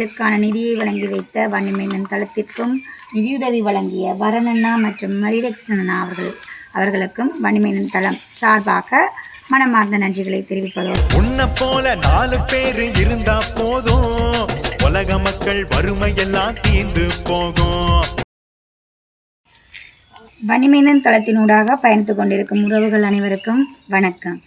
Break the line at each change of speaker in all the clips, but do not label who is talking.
இதற்கான நிதியை வழங்கி வைத்த வன்னிமேனன் தளத்திற்கும் நிதியுதவி வழங்கிய வரணண்ணா மற்றும் மரிடெக்ஸ்டனா அவர்கள் அவர்களுக்கும் வன்னிமேனன் தளம் சார்பாக மனமார்ந்த நன்றிகளை தெரிவிப்பதோடு.
உன்னை போல நாலு பேரு இருந்தா போதும். உலக மக்கள் வறுமை எல்லாம் தீர்ந்து போகும்.
வனிமைந்தன் தளத்தினூடாக பயணித்துக் கொண்டிருக்கும் உறவுகள் அனைவருக்கும் வணக்கம்.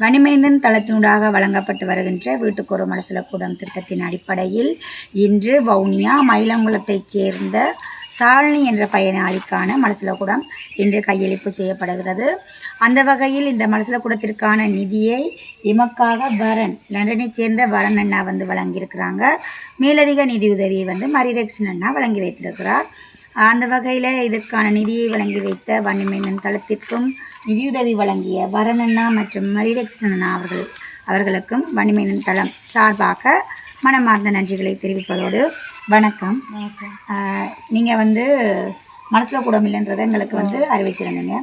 வனிமைந்தன் தளத்தினூடாக வழங்கப்பட்டு வருகின்ற வீட்டுக்கொரு மலசலக்கூடம் திட்டத்தின் அடிப்படையில் இன்று வவுனியா மயிலங்குளத்தைச் சேர்ந்த சாலினி என்ற பயனாளிக்கான மலசலக்கூடம் இன்று கையளிப்பு செய்யப்படுகிறது. அந்த வகையில் இந்த மலசலக்கூடத்திற்கான நிதியை எமக்காக வரன் லண்டனைச் சேர்ந்த வரன் அண்ணா வந்து வழங்கியிருக்கிறாங்க. மேலதிக நிதியுதவியை வந்து மரிரக்ஷன் அண்ணா வழங்கி வைத்திருக்கிறார். அந்த வகையில் இதற்கான நிதியை வழங்கி வைத்த வன்னிமேனன் தளத்திற்கும் நிதியுதவி வழங்கிய வரணண்ணா மற்றும் மரிடெக்ஸ்டனா அவர்கள் அவர்களுக்கும் வன்னிமேனன் தளம் சார்பாக மனமார்ந்த நன்றிகளை தெரிவிப்பதோடு வணக்கம். நீங்கள் வந்து மனசில் கூடம் இல்லைன்றதை எங்களுக்கு வந்து அறிவிச்சிருந்தீங்க.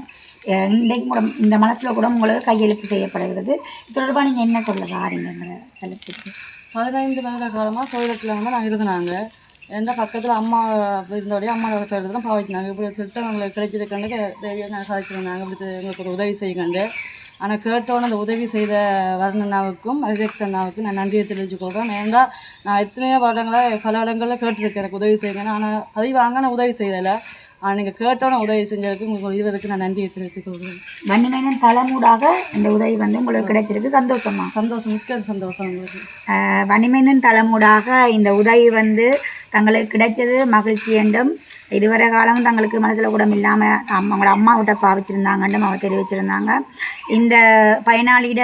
இன்றைக்கு கூட இந்த மனசில் கூட உங்களுக்கு கையெழுப்பு செய்யப்படுகிறது. இது தொடர்பாக நீங்கள் என்ன சொல்ல வாரீங்கிற தளத்துக்கு?
பதினைந்து வருட காலமாக கோயிலத்தில் வந்து நாங்கள் இருந்தாங்க எந்த பக்கத்தில் அம்மா இருந்தோடய அம்மா இடத்துல தான் பாவிச்சினாங்க இப்படி திட்டம் எங்களுக்கு கிடைச்சிருக்கண்டு தேவையாக நாங்கள் இப்படி எங்களுக்கு ஒரு உதவி செய்யுங்கண்டு ஆனால் கேட்டோன்னே அந்த உதவி செய்த வர்ணனாவுக்கும் அரிதேக்ஷ் அண்ணாவுக்கும் நான் நன்றியை தெரிவித்துக் கொள்கிறேன் ஏன்னா நான் எத்தனையோ வருடங்களாக பல இடங்களில் கேட்டிருக்கேன் எனக்கு உதவி செய்யுங்கன்னு. ஆனால் பதிவு வாங்க நான் உதவி செய்யலை. ஆனால் நீங்கள் கேட்டோன்னே உதவி செஞ்சதுக்கு உங்களுக்கு இருவருக்கு நான் நன்றியை தெரிவித்துக் கொள்கிறேன்.
வன்னிமேனன் தளமூடாக இந்த உதவி வந்து உங்களுக்கு கிடைச்சிருக்கு. சந்தோஷமா?
சந்தோஷம் மிக்க சந்தோஷம் உங்களுக்கு.
வன்னிமேனன் தளமூடாக இந்த உதவி வந்து தங்களுக்கு கிடைச்சது மகிழ்ச்சி என்றும் இதுவரை காலம் தங்களுக்கு மனசில் கூட இல்லாமல் அவங்களோட அம்மா விட்ட பாவிச்சிருந்தாங்கன்றும் அவங்க தெரிவிச்சிருந்தாங்க. இந்த பயனாளியிட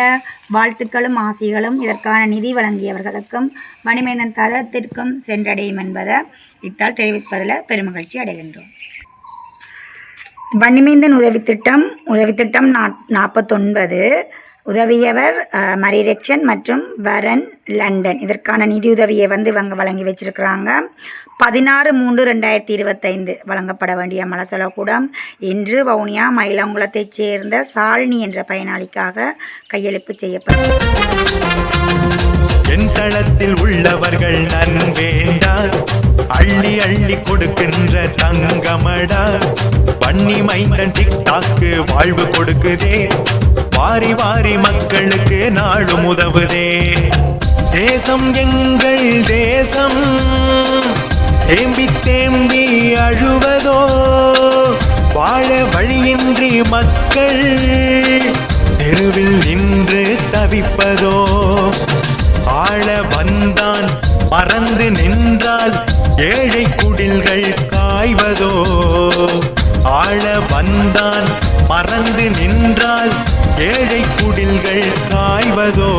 வாழ்த்துக்களும் ஆசிகளும் இதற்கான நிதி வழங்கியவர்களுக்கும் மணிமேந்தன் தளத்திற்கும் சென்றடையும் என்பதை இத்தால் தெரிவிப்பதில் பெருமகிழ்ச்சி அடைகின்றோம். வன்னிமைந்தன் உதவி திட்டம் உதவி திட்டம் நாற்பத்தொன்பது. உதவியவர் மரிரெக்சன் மரிரெக்ஷன் மற்றும் வரன் லண்டன். இதற்கான நிதியுதவியை வந்து இவங்க வழங்கி வச்சிருக்கிறாங்க. பதினாறு மூன்று ரெண்டாயிரத்தி இருபத்தைந்து வழங்கப்பட வேண்டிய மலசலக்கூடம் இன்று வவுனியா மயிலாங்குளத்தைச் சேர்ந்த சால்னி என்ற பயனாளிக்காக கையளிப்பு செய்யப்பட்டது
என் தளத்தில் உள்ளவர்கள் நன்வேண்டா. அள்ளி அள்ளி கொடுக்கின்ற தங்கமடா. வன்னி மைந்தன் டிக்டாக்கு வாழ்வு கொடுக்குதே. வாரி வாரி மக்களுக்கு நாளும் உதவுதே. தேசம் எங்கள் தேசம். தேம்பி தேம்பி அழுவதோ வாழ வழியின்றி மக்கள் தெருவில் நின்று தவிப்பதோ. ஆள வந்தான் மறந்து நின்றால் ஏழை குடில்கள் காய்வதோ. ஆள வந்தான் மறந்து நின்றால் ஏழை குடில்கள் காய்வதோ?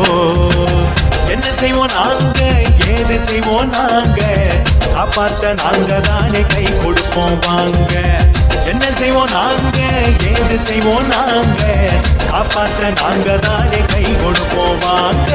என்ன செய்வோம் நாங்க? ஏது செய்வோம் நாங்க? காப்பாத்த நாங்க தானே கை கொடுப்போம் வாங்க. என்ன செய்வோம் நாங்க? ஏது செய்வோம் நாங்க? காப்பாத்த நாங்க தானே கை கொடுப்போம் வாங்க.